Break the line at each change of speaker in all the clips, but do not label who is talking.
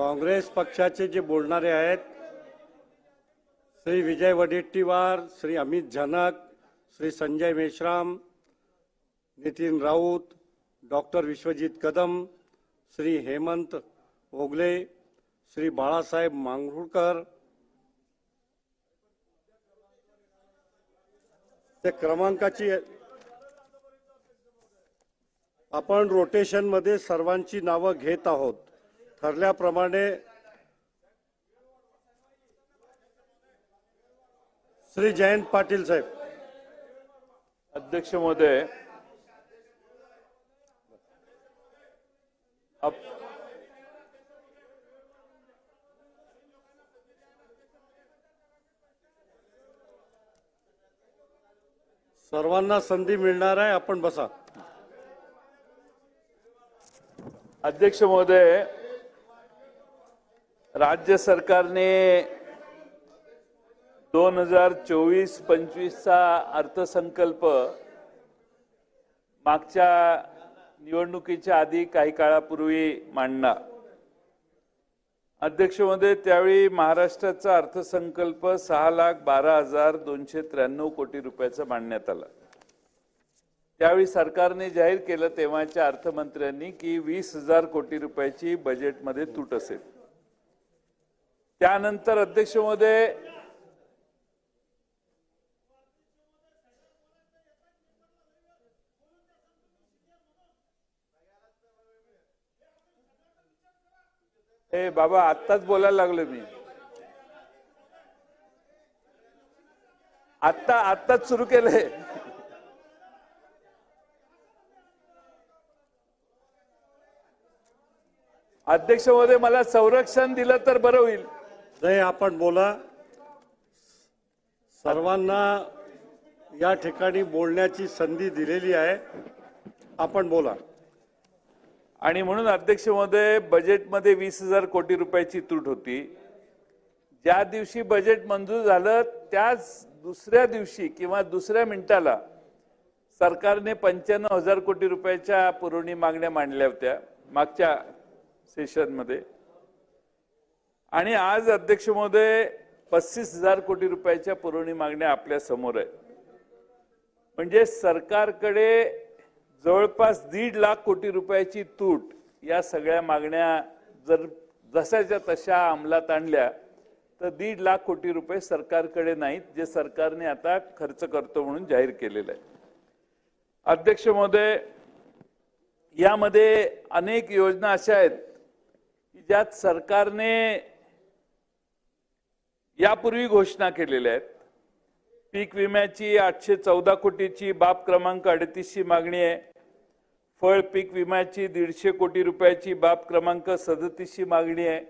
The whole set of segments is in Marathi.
काँग्रेस पक्षाचे जे बोलणारे आहेत श्री विजय वडेट्टीवार श्री अमित झनक श्री संजय मेश्राम नितीन राऊत डॉक्टर विश्वजित कदम श्री हेमंत ओगले श्री बाळासाहेब मांगरुळकर त्या क्रमांकाची आपण रोटेशनमध्ये सर्वांची नावं घेत आहोत. ठरल्याप्रमाणे श्री जयंत पाटील साहेब.
अध्यक्ष महोदय
सर्वांना संधी मिळणार आहे आपण बसा.
अध्यक्ष महोदय राज्य सरकारने दोन हजार चोवीस पंचवीसचा अर्थसंकल्प मागच्या निवडणुकीच्या आधी काही काळापूर्वी मांडला. अध्यक्ष त्यावेळी महाराष्ट्राचा अर्थसंकल्प सहा लाख बारा हजार दोनशे त्र्याण्णव कोटी रुपयाचा मांडण्यात आला. त्यावेळी सरकारने जाहीर केलं तेव्हाच्या अर्थमंत्र्यांनी की वीस हजार कोटी रुपयाची बजेटमध्ये तूट असेल. त्यानंतर अध्यक्ष महोदय हे बाबा आत्ताच बोलायला लागलो मी. आत्ता आत्ताच सुरू केलंय. अध्यक्ष महोदय मला संरक्षण दिलं तर बरं होईल.
नाही आपण बोला. सर्वांना या ठिकाणी बोलण्याची संधी दिलेली आहे. आपण बोला.
आणि म्हणून अध्यक्ष महोदय बजेटमध्ये वीस हजार कोटी रुपयाची तूट होती. ज्या दिवशी बजेट मंजूर झालं त्याच दुसऱ्या दिवशी किंवा दुसऱ्या मिनिटाला सरकारने पंच्याण्णव हजार कोटी रुपयाच्या पुरवणी मागण्या मांडल्या होत्या मागच्या सेशनमध्ये आणि आज अध्यक्ष महोदय पस्तीस हजार कोटी रुपयाच्या पुरवणी मागण्या आपल्यासमोर आहेत. म्हणजे सरकारकडे जवळपास दीड लाख कोटी रुपयाची तूट या सगळ्या मागण्या जर जशाच्या तशा अंमलात आणल्या तर दीड लाख कोटी रुपये सरकारकडे नाहीत जे सरकारने आता खर्च करतो म्हणून जाहीर केलेलं आहे. अध्यक्ष महोदय यामध्ये अनेक योजना अशा आहेत की ज्यात सरकारने यापूर्वी घोषणा केलेल्या आहेत. पीक विम्याची आठशे चौदा कोटीची बाब क्रमांक अडतीसची मागणी आहे. फळ पीक विम्याची दीडशे कोटी रुपयाची बाब क्रमांक सदतीसची मागणी आहे.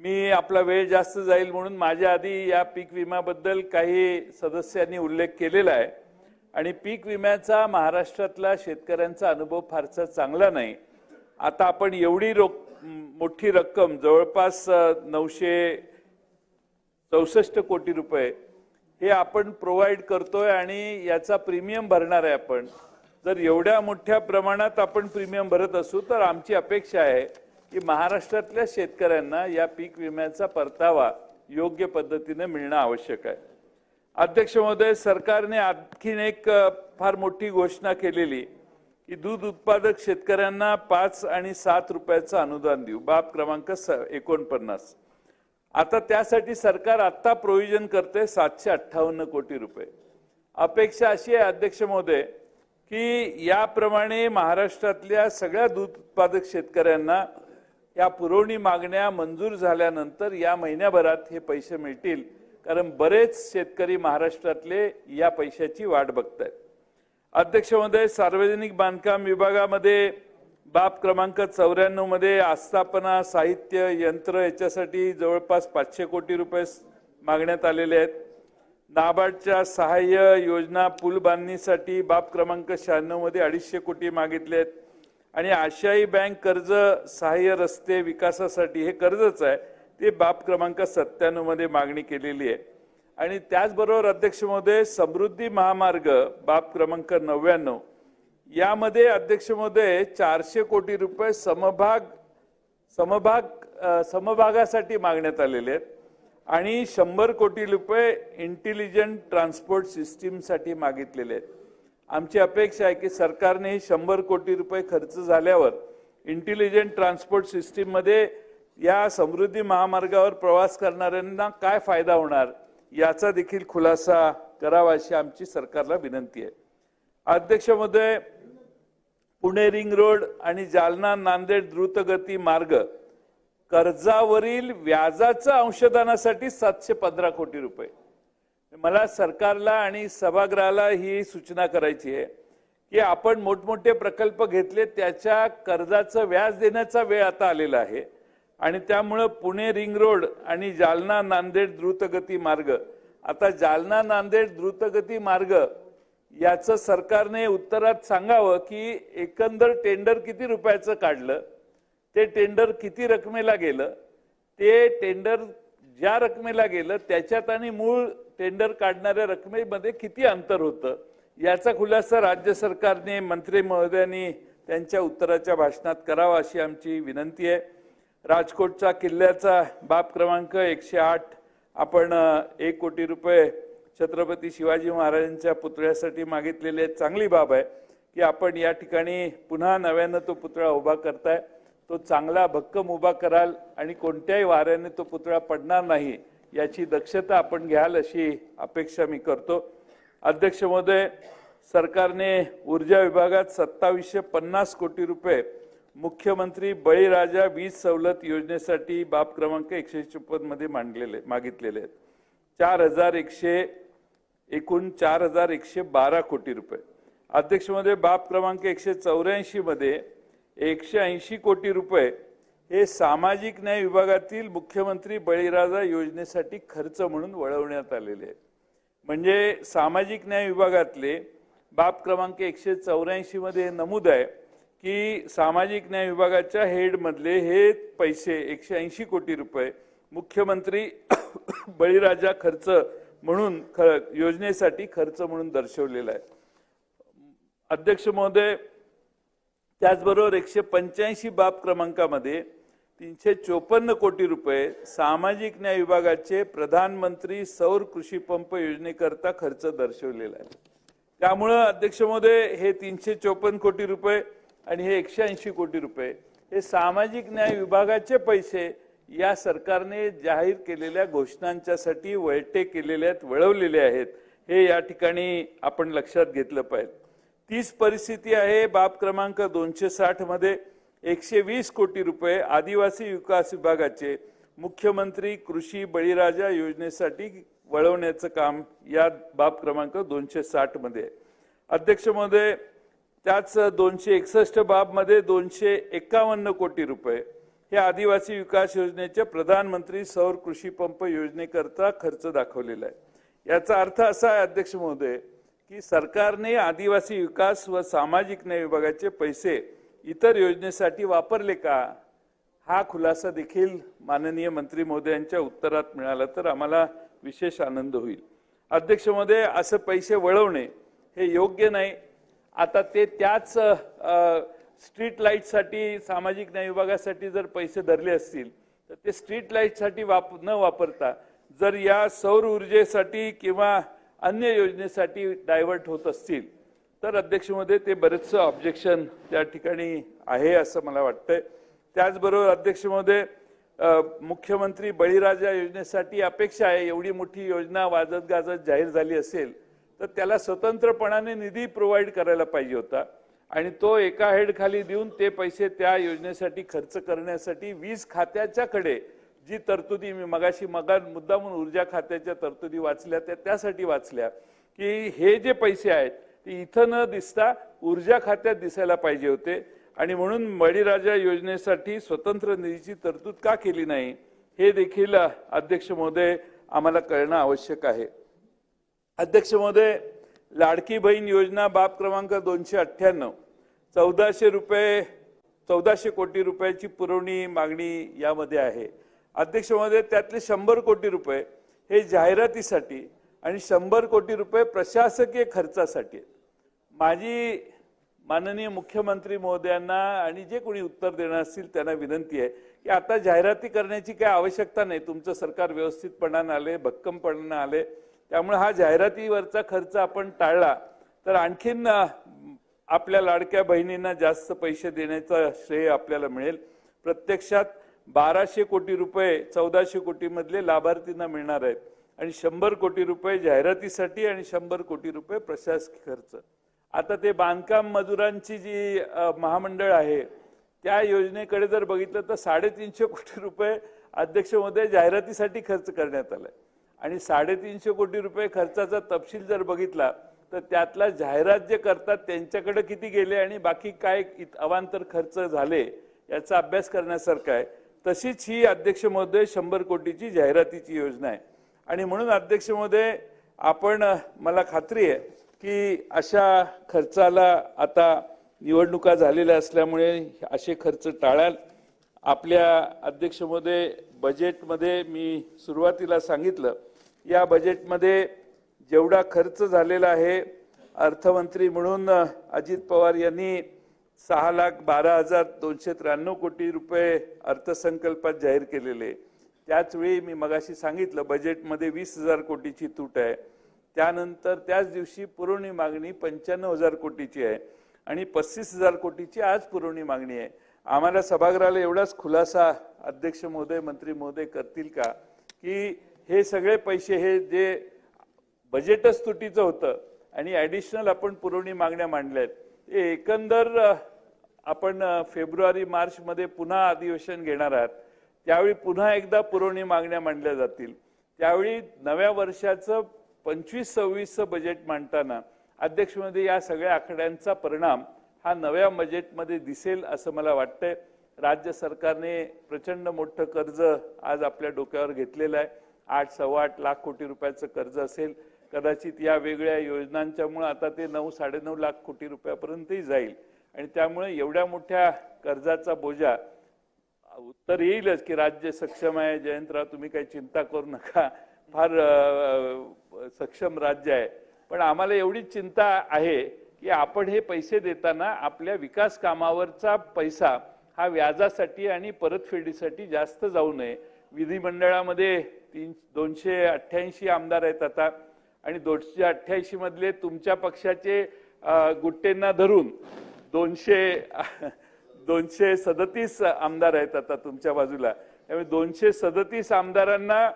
मी आपला वेळ जास्त जाईल म्हणून माझ्या आधी या पीक विम्याबद्दल काही सदस्यांनी उल्लेख केलेला आहे. आणि पीक विम्याचा महाराष्ट्रातला शेतकऱ्यांचा अनुभव फारसा चांगला नाही. आता आपण एवढी रोक मोठी रक्कम जवळपास नऊशे चौसष्ट कोटी रुपये हे आपण प्रोव्हाइड करतोय आणि याचा प्रीमियम भरणार आहे आपण. जर एवढ्या मोठ्या प्रमाणात आपण प्रीमियम भरत असू तर आमची अपेक्षा आहे की महाराष्ट्रातल्या शेतकऱ्यांना या पीक विम्याचा परतावा योग्य पद्धतीने मिळणं आवश्यक आहे. अध्यक्ष महोदय सरकारने आणखीन एक फार मोठी घोषणा केलेली की दूध उत्पादक शेतकऱ्यांना पाच आणि सात रुपयाचं अनुदान देऊ. बाब क्रमांक स एकोणपन्नास. आता त्यासाठी सरकार आत्ता प्रोव्हिजन करते सातशे अठ्ठावन्न कोटी रुपये. अपेक्षा अशी आहे अध्यक्ष महोदय की याप्रमाणे महाराष्ट्रातल्या सगळ्या दूध उत्पादक शेतकऱ्यांना या पुरवणी मागण्या मंजूर झाल्यानंतर या महिन्याभरात हे पैसे मिळतील. कारण बरेच शेतकरी महाराष्ट्रातले या पैशाची वाट बघत अध्यक्ष महोदय सार्वजनिक बांधकाम विभागामध्ये बाब क्रमांक चौऱ्याण्णवमध्ये आस्थापना साहित्य यंत्र याच्यासाठी जवळपास पाचशे कोटी रुपये मागण्यात आलेले आहेत. नाबार्डच्या सहाय्य योजना पूल बांधणीसाठी बाब क्रमांक शहाण्णवमध्ये अडीचशे कोटी मागितले आहेत. आणि आशियाई बँक कर्ज सहाय्य रस्ते विकासासाठी हे कर्जच आहे ते बाब क्रमांक सत्त्याण्णवमध्ये मागणी केलेली आहे. आणि त्याचबरोबर अध्यक्ष महोदय समृद्धी महामार्ग बाब क्रमांक नव्याण्णव यामध्ये अध्यक्ष महोदय चारशे कोटी रुपये समभाग समभाग समभागासाठी मागण्यात आलेले आहेत. आणि शंभर कोटी रुपये इंटेलिजंट ट्रान्सपोर्ट सिस्टीमसाठी मागितलेले आहेत. आमची अपेक्षा आहे की सरकारने शंभर कोटी रुपये खर्च झाल्यावर इंटेलिजंट ट्रान्सपोर्ट सिस्टीममध्ये या समृद्धी महामार्गावर प्रवास करणाऱ्यांना काय फायदा होणार याचा देखील खुलासा करावा अशी आमची सरकारला विनंती आहे. अध्यक्ष महोदय पुणे रिंग रोड आणि जालना नांदेड द्रुतगती मार्ग कर्जावरील व्याजाचं अंशदानासाठी सातशे पंधरा कोटी रुपये. मला सरकारला आणि सभागृहाला ही सूचना करायची आहे की आपण मोठमोठे प्रकल्प घेतले त्याच्या कर्जाचं व्याज देण्याचा वेळ आता आलेला आहे. आणि त्यामुळं पुणे रिंग रोड आणि जालना नांदेड द्रुतगती मार्ग आता जालना नांदेड द्रुतगती मार्ग याचं सरकारने उत्तरात सांगावं की एकंदर टेंडर किती रुपयाचं काढलं ते टेंडर किती रकमेला गेलं ते टेंडर ज्या रकमेला गेलं त्याच्यात आणि मूळ टेंडर काढणाऱ्या रकमेमध्ये किती अंतर होतं याचा खुलासा राज्य सरकारने मंत्री महोदयांनी त्यांच्या उत्तराच्या भाषणात करावा अशी आमची विनंती आहे. राजकोटचा किल्ल्याचा बाब क्रमांक एकशे आठ आपण एक कोटी रुपये छत्रपती शिवाजी महाराजांच्या पुतळ्यासाठी मागितलेली आहेत. चांगली बाब आहे की आपण या ठिकाणी पुन्हा नव्यानं तो पुतळा उभा करताय तो चांगला भक्कम उभा कराल आणि कोणत्याही वाऱ्याने तो पुतळा पडणार नाही याची दक्षता आपण घ्याल अशी अपेक्षा मी करतो अध्यक्ष महोदय सरकारने ऊर्जा विभागात सत्तावीसशे पन्नास कोटी रुपये मुख्यमंत्री बळीराजा वीज सवलत योजनेसाठी बाब क्रमांक एकशे चोपन्नमध्ये मांडलेले मागितलेले आहेत चार हजार एकशे एकूण चार हजार एकशे बारा कोटी रुपये. अध्यक्षमध्ये बाब क्रमांक एकशे चौऱ्याऐंशी मध्ये एकशे ऐंशी कोटी रुपये हे सामाजिक न्याय विभागातील मुख्यमंत्री बळीराजा योजनेसाठी खर्च म्हणून वळवण्यात आलेले आहेत. म्हणजे सामाजिक न्याय विभागातले बाब क्रमांक एकशे चौऱ्याऐंशीमध्ये नमूद आहे की सामाजिक न्याय विभागाच्या हेडमधले हे पैसे एकशे ऐंशी कोटी रुपये मुख्यमंत्री बळीराजा खर्च म्हणून ख योजनेसाठी खर्च म्हणून दर्शवलेला आहे. अध्यक्ष महोदय त्याचबरोबर एकशे पंच्याऐंशी बाब क्रमांकामध्ये तीनशे चोपन्न कोटी रुपये सामाजिक न्याय विभागाचे प्रधानमंत्री सौर कृषी पंप योजनेकरता खर्च दर्शवलेला आहे. त्यामुळं अध्यक्ष महोदय हे तीनशे चोपन्न कोटी रुपये आणि हे एकशे ऐंशी कोटी रुपये हे सामाजिक न्याय विभागाचे पैसे या सरकारने जाहीर केलेल्या घोषणांच्यासाठी वळटे केलेले आहेत वळवलेले आहेत. हे या ठिकाणी आपण लक्षात घेतलं पाहिजे. तीच परिस्थिती आहे बाब क्रमांक दोनशे साठमध्ये. एकशे वीस कोटी रुपये आदिवासी विकास विभागाचे मुख्यमंत्री कृषी बळीराजा योजनेसाठी वळवण्याचं काम या बाब क्रमांक दोनशे साठमध्ये. अध्यक्ष महोदय त्याच दोनशे एकसष्ट बाबमध्ये दोनशे एकावन्न कोटी रुपये हे आदिवासी विकास योजनेच्या प्रधानमंत्री सौर कृषी पंप योजनेकरता खर्च दाखवलेला आहे. याचा अर्थ असा आहे अध्यक्ष महोदय की सरकारने आदिवासी विकास व सामाजिक न्याय विभागाचे पैसे इतर योजनेसाठी वापरले का? हा खुलासा देखील माननीय मंत्री महोदयांच्या उत्तरात मिळाला तर आम्हाला विशेष आनंद होईल. अध्यक्ष महोदय असं पैसे वळवणे हे योग्य नाही. आता ते त्याच स्ट्रीट लाईटसाठी सामाजिक न्याय विभागासाठी जर पैसे धरले असतील तर ते स्ट्रीट लाईटसाठी वाप न वापरता जर या सौर ऊर्जेसाठी किंवा अन्य योजनेसाठी डायव्हर्ट होत असतील तर अध्यक्षमध्ये ते बरेचसं ऑब्जेक्शन त्या ठिकाणी आहे असं मला वाटतंय. त्याचबरोबर अध्यक्षमध्ये मुख्यमंत्री बळीराजा योजनेसाठी अपेक्षा आहे एवढी मोठी योजना वाजत गाजत जाहीर झाली असेल तर त्याला स्वतंत्रपणाने निधी प्रोव्हाइड करायला पाहिजे होता. आणि तो एका हेड खाली देऊन ते पैसे त्या योजनेसाठी खर्च करण्यासाठी वीज खात्याच्या कडे जी तरतुदी मी मगाशी मगा मुद्दामून ऊर्जा खात्याच्या तरतुदी वाचल्या त्या त्यासाठी वाचल्या की हे जे पैसे आहेत ते इथं न दिसता ऊर्जा खात्यात दिसायला पाहिजे होते. आणि म्हणून बळीराजा योजनेसाठी स्वतंत्र निधीची तरतूद का केली नाही हे देखील अध्यक्ष महोदय आम्हाला कळणं आवश्यक आहे. अध्यक्ष महोदय लाडकी बहीण योजना बाब क्रमांक दोनशे अठ्ठ्याण्णव. चौदाशे रुपये चौदाशे कोटी रुपयाची पुरवणी मागणी यामध्ये आहे. अध्यक्ष महोदय त्यातले शंभर कोटी रुपये हे जाहिरातीसाठी आणि शंभर कोटी रुपये प्रशासकीय खर्चासाठी आहेत. माझी माननीय मुख्यमंत्री महोदयांना आणि जे कोणी उत्तर देणार असतील त्यांना विनंती आहे की आता जाहिराती करण्याची काही आवश्यकता नाही. तुमचं सरकार व्यवस्थितपणानं आले भक्कमपणानं आले त्यामुळे हा जाहिरातीवरचा खर्च आपण टाळला तर आणखीन आपल्या लाडक्या बहिणींना जास्त पैसे देण्याचं श्रेय आपल्याला मिळेल. प्रत्यक्षात बाराशे कोटी रुपये चौदाशे कोटी मधले लाभार्थींना मिळणार आहेत. आणि शंभर कोटी रुपये जाहिरातीसाठी आणि शंभर कोटी रुपये प्रशासकीय खर्च. आता ते बांधकाम मजुरांची जी महामंडळ आहे त्या योजनेकडे जर बघितलं तर साडेतीनशे कोटी रुपये अध्यक्ष महोदय जाहिरातीसाठी खर्च करण्यात आलाय. आणि साडेतीनशे कोटी रुपये खर्चाचा तपशील जर बघितला तर त्यातला जाहिरात जे करतात त्यांच्याकडे किती गेले आणि बाकी काय इत- अवांतर खर्च झाले याचा अभ्यास करण्यासारखा आहे. तशीच ही अध्यक्ष महोदय शंभर कोटीची जाहिरातीची योजना आहे. आणि म्हणून अध्यक्ष महोदय आपण मला खात्री आहे की अशा खर्चाला आता निवडणुका झालेल्या असल्यामुळे असे खर्च टाळाल. आपल्या अध्यक्ष महोदय बजेटमध्ये मी सुरुवातीला सांगितलं या बजेटमध्ये जेवढा खर्च झालेला आहे अर्थमंत्री म्हणून अजित पवार यांनी सहा लाख बारा हजार दोनशे त्र्याण्णव कोटी रुपये अर्थसंकल्पात जाहीर केलेले. त्याचवेळी मी मगाशी सांगितलं बजेटमध्ये वीस हजार कोटीची तूट आहे. त्यानंतर त्याच दिवशी पुरवणी मागणी पंच्याण्णव हजार कोटीची आहे आणि पस्तीस हजार कोटीची आज पुरवणी मागणी आहे. आम्हाला सभागृहाला एवढाच खुलासा अध्यक्ष महोदय मंत्री महोदय करतील का? की हे सगळे पैसे हे जे बजेटच तुटीचं होतं आणि ॲडिशनल आपण पुरवणी मागण्या मांडल्या आहेत. हे एकंदर आपण फेब्रुवारी मार्चमध्ये पुन्हा अधिवेशन घेणार आहात. त्यावेळी पुन्हा एकदा पुरवणी मागण्या मांडल्या जातील. त्यावेळी नव्या वर्षाचं पंचवीस सव्वीसचं बजेट मांडताना अध्यक्षमध्ये या सगळ्या आकड्यांचा परिणाम हा नव्या बजेटमध्ये दिसेल असं मला वाटतंय. राज्य सरकारने प्रचंड मोठं कर्ज आज आपल्या डोक्यावर घेतलेलं आहे. आठ सव्वा आठ लाख कोटी रुपयाचं कर्ज असेल कदाचित या वेगळ्या योजनांच्यामुळं आता ते नऊ साडेनऊ लाख कोटी रुपयापर्यंतही जाईल. आणि त्यामुळे एवढ्या मोठ्या कर्जाचा बोजा उत्तर येईलच की राज्य सक्षम आहे. जयंतराव तुम्ही काही चिंता करू नका. फार सक्षम राज्य आहे. पण आम्हाला एवढी चिंता आहे की आपण हे पैसे देताना आपल्या विकास कामावरचा पैसा हा व्याजासाठी आणि परतफेडीसाठी जास्त जाऊ नये. विधिमंडळामध्ये तीन दोनशे अठ्ठ्याऐंशी आमदार आहेत आता. आणि दोनशे अठ्ठ्याऐंशी मधले तुमच्या पक्षाचे गुट्टेंना धरून दोनशे दोनशे सदतीस आमदार आहेत आता तुमच्या बाजूला. त्यामुळे दोनशे सदतीस आमदारांना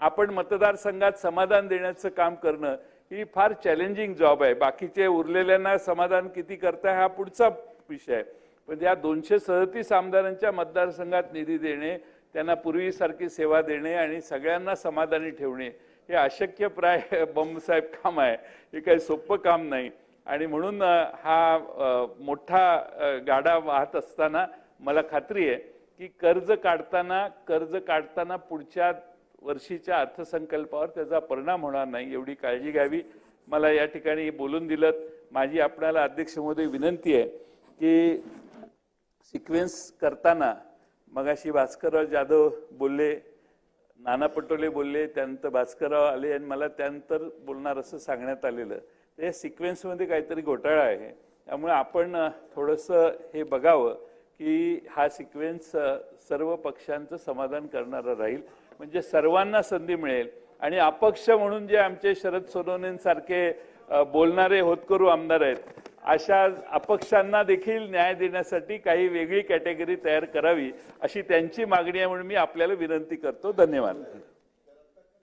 आपण मतदारसंघात समाधान देण्याचं काम करणं ही फार चॅलेंजिंग जॉब आहे. बाकीचे उरलेल्यांना समाधान किती करताय हा पुढचा विषय आहे. पण या दोनशे सदतीस आमदारांच्या मतदारसंघात निधी देणे त्यांना पूर्वीसारखी सेवा देणे आणि सगळ्यांना समाधानी ठेवणे हे अशक्य प्राय बंबसाहेब काम आहे. हे काही सोपं काम नाही. आणि म्हणून हा मोठा गाडा वाहत असताना मला खात्री आहे की कर्ज काढताना कर्ज काढताना पुढच्या वर्षीच्या अर्थसंकल्पावर त्याचा परिणाम होणार नाही एवढी काळजी घ्यावी. मला या ठिकाणी बोलून दिलं माझी आपणाला अध्यक्ष महोदय विनंती आहे की सिक्वेन्स करताना मगाशी भास्करराव जाधव बोलले नाना पटोले बोलले त्यानंतर भास्करराव आले आणि मला त्यानंतर बोलणार असं सांगण्यात आलेलं. ते सिक्वेन्समध्ये काहीतरी घोटाळा आहे. त्यामुळे आपण थोडंसं हे बघावं की हा सिक्वेन्स सर्व पक्षांचं समाधान करणारा राहील. म्हणजे सर्वांना संधी मिळेल. आणि अपक्ष म्हणून जे आमचे शरद सोनवणेंसारखे बोलणारे होतकरू आमदार आहेत अशा अपक्षांना देखील न्याय देण्यासाठी काही वेगळी कॅटेगरी तयार करावी अशी त्यांची मागणी आहे म्हणून मी आपल्याला विनंती करतो. धन्यवाद.